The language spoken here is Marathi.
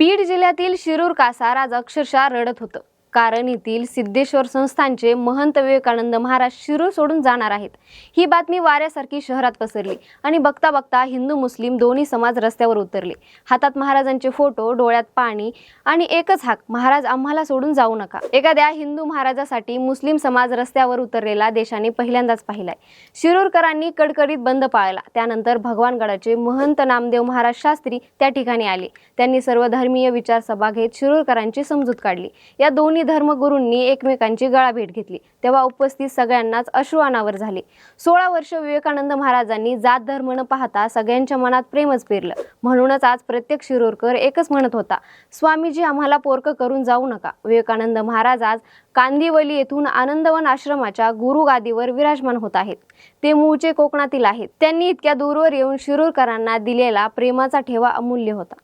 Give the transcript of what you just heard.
बीड जिल्ह्यातील शिरूर कासार आज अक्षरशः रडत होतं. कारण येथील सिद्धेश्वर संस्थानचे महंत विवेकानंद महाराज शिरूर सोडून जाणार आहेत. ही बातमी वाऱ्यासारखी शहरात पसरली आणि बघता बघता हिंदू मुस्लिम दोन्ही समाज रस्त्यावर उतरले. हातात महाराजांचे फोटो डोळ्यात पाणी आणि एकच हाक महाराज आम्हाला सोडून जाऊ नका. एखाद्या हिंदू महाराजासाठी मुस्लिम समाज रस्त्यावर उतरलेला देशाने पहिल्यांदाच पाहिलाय. शिरूरकरांनी कडकडीत बंद पाळला. त्यानंतर भगवानगडाचे महंत नामदेव महाराज शास्त्री त्या ठिकाणी आले. त्यांनी सर्व धर्मीय विचार सभा घेत शिरूरकरांची समजूत काढली. या दोन्ही धर्मगुरूंनी एकमेकांची गळाभेट घेतली. तेव्हा उपस्थित सगळ्यांनाच अश्रू अनावर झाले. सोळा वर्ष विवेकानंद महाराजांनी जात धर्म न पाहता सगळ्यांच्या मनात प्रेमच पेरलं. म्हणूनच आज प्रत्येक शिरोरकर एकच म्हणत होता स्वामीजी आम्हाला पोरक करून जाऊ नका. विवेकानंद महाराज आज कांदिवली येथून आनंदवन आश्रमाच्या गुरुगादीवर विराजमान होत आहेत. ते मूळचे कोकणातील आहेत. त्यांनी इतक्या दूरवर येऊन शिरूरकरांना दिलेला प्रेमाचा ठेवा अमूल्य होता.